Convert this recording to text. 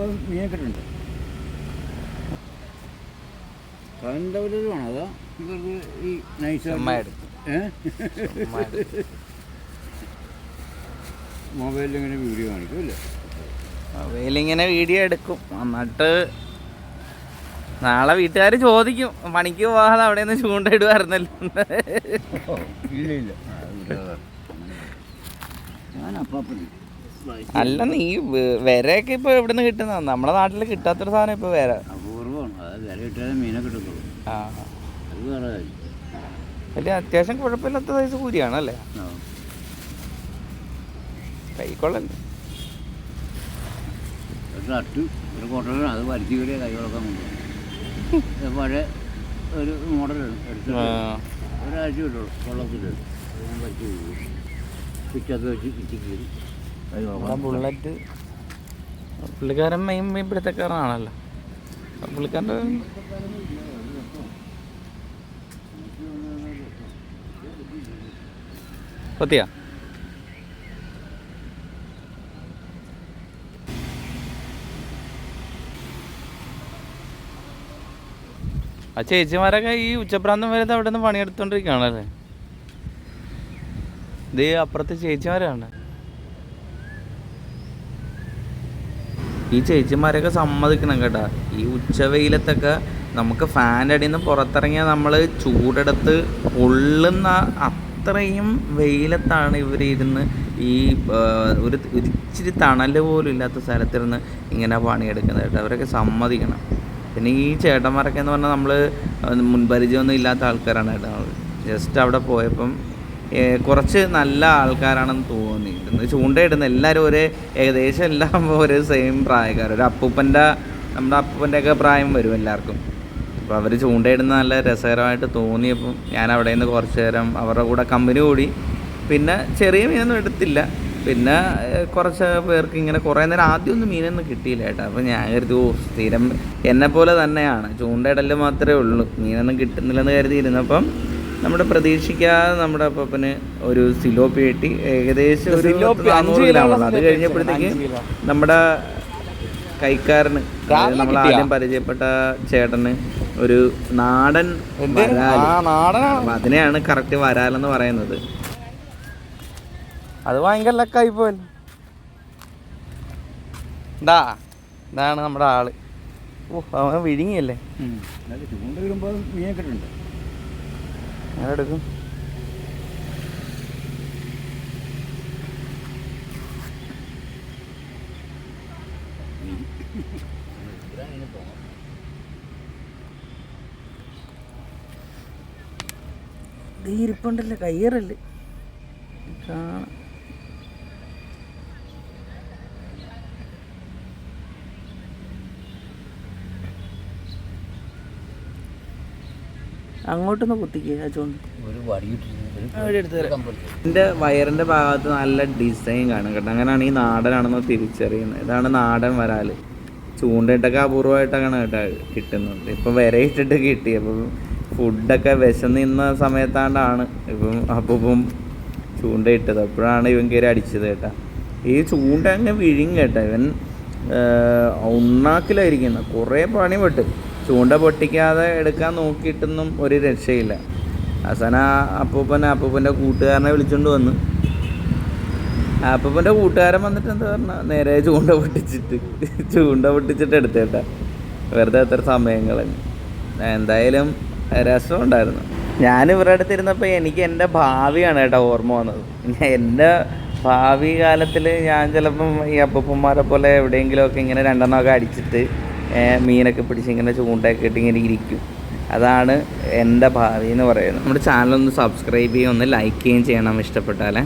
വരുമ്പോൾ മീനെ കിട്ടുന്നുണ്ട് കണ്ടവരാണ് അതാ ഇവർക്ക് ഈ നൈസ് മൊബൈലിൽ ഇങ്ങനെ വീഡിയോ കാണിക്കും അല്ലേ? മൊബൈലിങ്ങനെ വീഡിയോ എടുക്കും. എന്നിട്ട് നാളെ വീട്ടുകാർ ചോദിക്കും പണിക്ക് പോകാതെ അവിടെ നിന്ന് ചൂണ്ടയിടുമായിരുന്നല്ലോ ഇല്ല ഇല്ല. ഞാൻ അപ്പം അല്ല നീ വരയൊക്കെ ഇപ്പൊ എവിടെ നിന്ന് കിട്ടുന്ന? നമ്മുടെ നാട്ടിൽ കിട്ടാത്തൊരു സാധനം ഇപ്പൊ വര വേറെ വലിയ അത്യാവശ്യം കുഴപ്പമില്ലാത്ത സൈസ് കൂരിയാണല്ലേ? ആ. കൈക്കൊള്ളല്ലേ? ഒരു ഷർട്ട് ഒരു കൊട്ടലാണ് അത് കയറിയ കൈകളൊക്കെ പഴയ ഒരു മോഡലാണ് എടുത്തിട്ട് ഒരാഴ്ച കിട്ടുള്ളൂ. വെള്ളത്തിൽ ഞാൻ പറ്റി പിറ്റത്ത് വെച്ച് പിറ്റി കീറി. കൈകളൊക്കെ ബുള്ളറ്റ് പുള്ളിക്കാരൻ മെയിൻ മെയിൻ പിടുത്തക്കാരനാണല്ലോ പുള്ളിക്കാരന്റെ പത്തിയാ ആ ചേച്ചിമാരൊക്കെ ഈ ഉച്ചപ്രാന്തം വരെ അവിടെ നിന്ന് പണിയെടുത്തോണ്ടിരിക്കുകയാണല്ലേ? ഇത് അപ്പുറത്തെ ചേച്ചിമാരാണ്. ഈ ചേച്ചിമാരൊക്കെ സമ്മതിക്കണം കേട്ടോ. ഈ ഉച്ചവെയിലത്തൊക്കെ നമുക്ക് ഫാന്റെ അടിയിൽ നിന്ന് പുറത്തിറങ്ങിയാൽ നമ്മൾ ചൂടെടുത്ത് പൊള്ളുന്ന അത്രയും വെയിലത്താണ് ഇവർ ഇരുന്ന് ഈ ഒരു ഇച്ചിരി തണൽ പോലും ഇല്ലാത്ത സ്ഥലത്തിരുന്ന് ഇങ്ങനെ പണിയെടുക്കുന്നത് കേട്ടോ. അവരൊക്കെ സമ്മതിക്കണം. പിന്നെ ഈ ചേട്ടന്മാരൊക്കെ എന്ന് പറഞ്ഞാൽ നമ്മൾ മുൻപരിചയമൊന്നും ഇല്ലാത്ത ആൾക്കാരാണ് കേട്ടോ. ജസ്റ്റ് അവിടെ പോയപ്പം കുറച്ച് നല്ല ആൾക്കാരാണെന്ന് തോന്നി. ചൂണ്ടയിടുന്ന എല്ലാവരും ഒരേ ഏകദേശം എല്ലാം ഒരു സെയിം പ്രായക്കാർ ഒരു അപ്പൂപ്പന്റെ നമ്മുടെ അപ്പൂപ്പന്റെ ഒക്കെ പ്രായം വരും എല്ലാവർക്കും. അപ്പോൾ അവർ ചൂണ്ടയിടുന്ന നല്ല രസകരമായിട്ട് തോന്നിയപ്പം ഞാൻ അവിടെ നിന്ന് കുറച്ച് നേരം അവരുടെ കൂടെ കമ്പനി കൂടി. പിന്നെ ചെറിയ മീനൊന്നും എടുത്തില്ല. പിന്നെ കുറച്ച് പേർക്ക് ഇങ്ങനെ കുറേ നേരം ആദ്യമൊന്നും മീനൊന്നും കിട്ടിയില്ല കേട്ടോ. അപ്പോൾ ഞാൻ കരുതി ഓ സ്ഥിരം എന്നെപ്പോലെ തന്നെയാണ്. ചൂണ്ടയിടൽ മാത്രമേ ഉള്ളൂ. മീനൊന്നും കിട്ടുന്നില്ലെന്ന് കരുതി ഇരുന്നപ്പം നമ്മുടെ പ്രതീക്ഷിക്കാതെ നമ്മുടെ അപ്പന് ഒരു സിലോപ്പി കിട്ടി. ഏകദേശം ഒരു നാനൂറ് കിലോ അത് കഴിഞ്ഞപ്പോഴത്തേക്ക് നമ്മുടെ കൈക്കാരന് നമ്മൾ ആദ്യം പരിചയപ്പെട്ട ചേട്ടന് ഒരു നാടൻ ആ നാടനാണ്. അപ്പൊ അതിനെയാണ് കറക്റ്റ് വരാലെന്ന് പറയുന്നത്. അത് ഭയങ്കര ലക്കായി പോയല്ലോ ഇതാ ഇതാണ് നമ്മുടെ ആൾ. ഓ അവൻ വിഴുങ്ങിയല്ലേ? ചൂണ്ട വരുമ്പോ കിട്ടുന്നുണ്ട് ഞാൻ എടുക്കും. ഇരിപ്പുണ്ടല്ലേ കയ്യറല്ലേ? കാണാം അങ്ങോട്ടൊന്ന് കുത്തിക്കുക വടി എന്റെ വയറിന്റെ ഭാഗത്ത് നല്ല ഡിസൈൻ കാണും കേട്ടോ. അങ്ങനെയാണ് ഈ നാടനാണെന്ന് തിരിച്ചറിയുന്നത്. ഇതാണ് നാടൻ വരാൽ. ചൂണ്ടയിട്ടൊക്കെ അപൂർവമായിട്ടൊക്കെയാണ് കേട്ടോ കിട്ടുന്നത്. ഇപ്പം വരയിട്ടിട്ട് കിട്ടി. അപ്പം ഫുഡൊക്കെ വിശന്നിന്ന സമയത്താണ്ടാണ് ഇപ്പം അപ്പം ചൂണ്ടയിട്ടത്. അപ്പോഴാണ് ഇവൻ കയറി അടിച്ചത് കേട്ടാ. ഈ ചൂണ്ട അങ്ങ് വിഴുങ്ങ കേട്ടോ. ഇവൻ ഉണ്ണാക്കിലായിരിക്കുന്ന. ഉണ്ണാക്കിലായിരിക്കുന്നത് കുറേ പണി പെട്ട് ചൂണ്ട പൊട്ടിക്കാതെ എടുക്കാൻ നോക്കിയിട്ടൊന്നും ഒരു രക്ഷയില്ല. അസന അപ്പൂപ്പൻ അപ്പൂപ്പന്റെ കൂട്ടുകാരനെ വിളിച്ചുകൊണ്ട് വന്നു. അപ്പൂപ്പന്റെ കൂട്ടുകാരൻ വന്നിട്ട് എന്താ പറഞ്ഞാൽ നേരെ ചൂണ്ട പൊട്ടിച്ചിട്ട്. ചൂണ്ട പൊട്ടിച്ചിട്ട് എടുത്തേട്ടാ. വെറുതെ എത്ര സമയം കളഞ്ഞു എന്തായാലും രസമുണ്ടായിരുന്നു. ഞാൻ ഇവരുടെ അടുത്ത് ഇരുന്നപ്പോൾ എനിക്ക് എന്റെ ഭാവിയാണ് കേട്ടോ ഓർമ്മ വന്നത്. എന്റെ ഭാവി കാലത്തിൽ ഞാൻ ചിലപ്പം ഈ അപ്പൂപ്പന്മാരെ പോലെ എവിടെയെങ്കിലുമൊക്കെ ഇങ്ങനെ രണ്ടെണ്ണമൊക്കെ അടിച്ചിട്ട് മീനൊക്കെ പിടിച്ച് ഇങ്ങനെ ചൂണ്ടയൊക്കെ ഇട്ട് ഇങ്ങനെ ഇരിക്കും. അതാണ് എന്റെ ഭാവി എന്ന് പറയുന്നത്. നമ്മുടെ ചാനൽ ഒന്ന് സബ്സ്ക്രൈബ് ചെയ്യുകയും ഒന്ന് ലൈക്ക് ചെയ്യുകയും ചെയ്യണം ഇഷ്ടപ്പെട്ടാലേ.